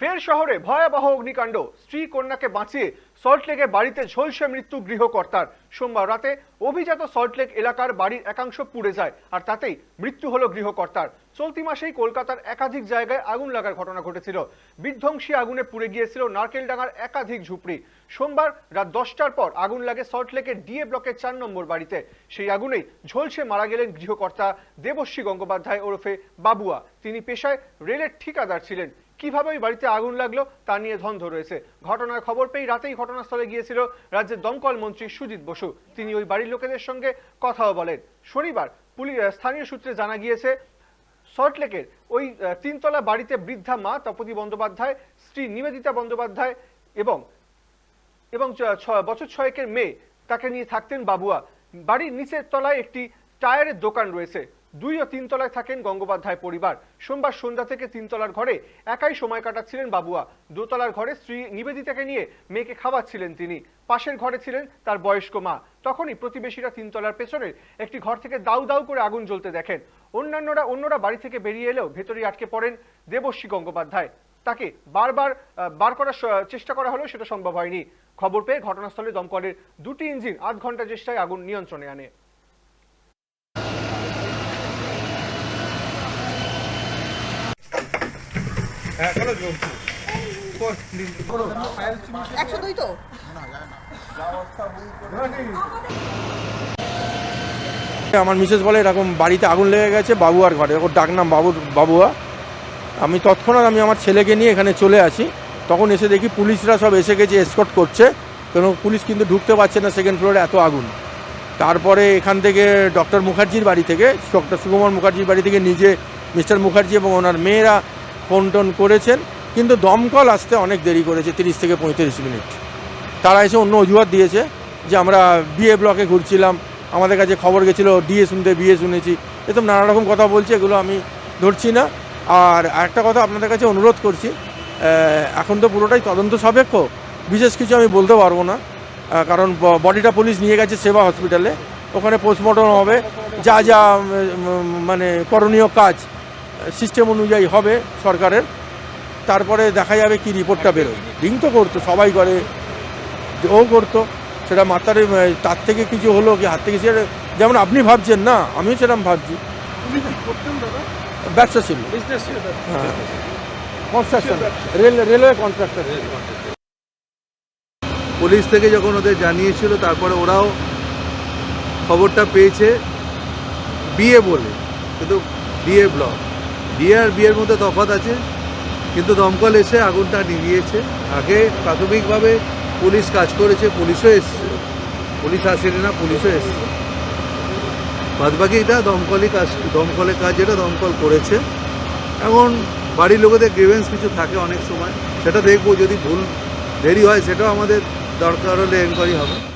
ফের শহরে ভয়াবহ অগ্নিকাণ্ড। স্ত্রী কন্যাকে বাঁচিয়ে সল্টলেকে বাড়িতে ঝলসে মৃত্যু গৃহকর্তার। সোমবার রাতে অভিজাত সল্টলেক এলাকার বাড়ির একাংশ পুড়ে যায় আর তাতেই মৃত্যু হলো গৃহকর্তার। চলতি মাসেই কলকাতার একাধিক জায়গায় আগুন লাগার ঘটনা ঘটেছিল। বিধ্বংসী আগুনে পুড়ে গিয়েছিল নারকেলডাঙ্গার একাধিক ঝুপড়ি। সোমবার রাত দশটার পর আগুন লাগে সল্টলেকের ডিএ ব্লকের চার নম্বর বাড়িতে। সেই আগুনেই ঝলসে মারা গেলেন গৃহকর্তা দেবশ্রী গঙ্গোপাধ্যায় ওরফে বাবুয়া। তিনি পেশায় রেলের ঠিকাদার ছিলেন। কীভাবে ওই বাড়িতে আগুন লাগল তা নিয়ে ধন্ধ রয়েছে। ঘটনার খবর পেয়ে রাতেই ঘটনাস্থলে গিয়েছিল রাজ্যের দমকল মন্ত্রী সুজিত বসু। তিনি ওই বাড়ির লোকেদের সঙ্গে কথাও বলেন। শনিবার পুলিশ স্থানীয় সূত্রে জানা গিয়েছে সল্টলেকের ওই তিনতলা বাড়িতে বৃদ্ধা মা তপতি বন্দ্যোপাধ্যায়, স্ত্রী নিবেদিতা বন্দ্যোপাধ্যায় এবং এবং বছর ছয়েকের মেয়ে তাকে নিয়ে থাকতেন বাবুয়া। বাড়ির নিচের তলায় একটি টায়ারের দোকান রয়েছে। দুই ও তিন তলায় থাকেন গঙ্গোপাধ্যায় পরিবার। সোমবার সন্ধ্যা থেকে তিনতলার ঘরে একাই সময় কাটাচ্ছিলেন বাবুয়া। দোতলার ঘরে স্ত্রী নিবেদিতাকে নিয়ে মেয়েকে খাওয়াচ্ছিলেন তিনি। পাশের ঘরে ছিলেন তার বয়স্ক মা। তখনই প্রতিবেশীরা তিনতলার পেছনের একটি ঘর থেকে দাউ দাউ করে আগুন জ্বলতে দেখেন। অন্যান্যরা অন্যরা বাড়ি থেকে বেরিয়ে এলেও ভেতরেই আটকে পড়েন দেবশ্রী গঙ্গোপাধ্যায়। তাকে বারবার বার করার চেষ্টা করা হলেও সেটা সম্ভব হয়নি। খবর পেয়ে ঘটনাস্থলে দমকলের দুটি ইঞ্জিন আধ ঘণ্টা চেষ্টায় আগুন নিয়ন্ত্রণে আনে। একশো দুই তো? আমার মিসেস বলে এরকম বাড়িতে আগুন লেগে গেছে বাবুয়ার ঘরে। ওর ডাক নাম বাবুর বাবুয়া। আমি তৎক্ষণাৎ আমি আমার ছেলেকে নিয়ে এখানে চলে আসি। তখন এসে দেখি পুলিশরা সব এসে গেছে এসকট করছে। কারণ পুলিশ কিন্তু ঢুকতে পারছে না সেকেন্ড ফ্লোরে এত আগুন। তারপরে এখান থেকে ডক্টর মুখার্জির বাড়ি থেকে ডক্টর সুকুমার মুখার্জির বাড়ি থেকে নিজে মিস্টার মুখার্জি এবং ওনার মেয়েরা টোন করেছেন, কিন্তু দমকল আসতে অনেক দেরি করেছে, তিরিশ থেকে পঁয়ত্রিশ মিনিট। তারা এসে অন্য অজুহাত দিয়েছে যে আমরা বিএ ব্লকে ঘুরছিলাম, আমাদের কাছে খবর গেছিল, ডিএ শুনতে, বিএ শুনেছি। এসব নানা রকম কথা বলছে, এগুলো আমি ধরছি না। আর একটা কথা আপনাদের কাছে অনুরোধ করছি এখন তো পুরোটাই তদন্ত সাপেক্ষ, বিশেষ কিছু আমি বলতে পারব না। কারণ বডিটা পুলিশ নিয়ে গেছে সেবা হসপিটালে, ওখানে পোস্টমর্টম হবে, যা যা মানে করণীয় কাজ সিস্টেম অনুযায়ী হবে সরকারের। তারপরে দেখা যাবে কি রিপোর্টটা বেরোয়। রিং তো করতো, সবাই করে, ও করতো। সেটা মাতারে তার থেকে কিছু হলো কি, হাত থেকে সেটা, যেমন আপনি ভাবছেন না, আমিও সেরকম ভাবছি। ব্যবসা ছিল। হ্যাঁ। Construction, rail, railway contractor police থেকে যখন ওদের জানিয়েছিল, তারপরে ওরাও খবরটা পেয়েছে বিয়ে বলে, কিন্তু বিয়ে ব্লক। বিয়ে আর বিয়ের মধ্যে তফাৎ আছে, কিন্তু দমকল এসে আগুনটা নিভিয়েছে। আগে প্রাথমিকভাবে পুলিশ কাজ করেছে, পুলিশও এসছে। পুলিশ আসেনি না, পুলিশও এসছে। বাদবাকি এটা দমকলই কাজ, দমকলের কাজ যেটা দমকল করেছে। এখন বাড়ির লোকেদের গ্রিভেন্স কিছু থাকে অনেক সময়। সেটা দেখব, যদি ভুল দেরি হয়, সেটাও আমাদের দরকার হলে এনকোয়ারি হবে।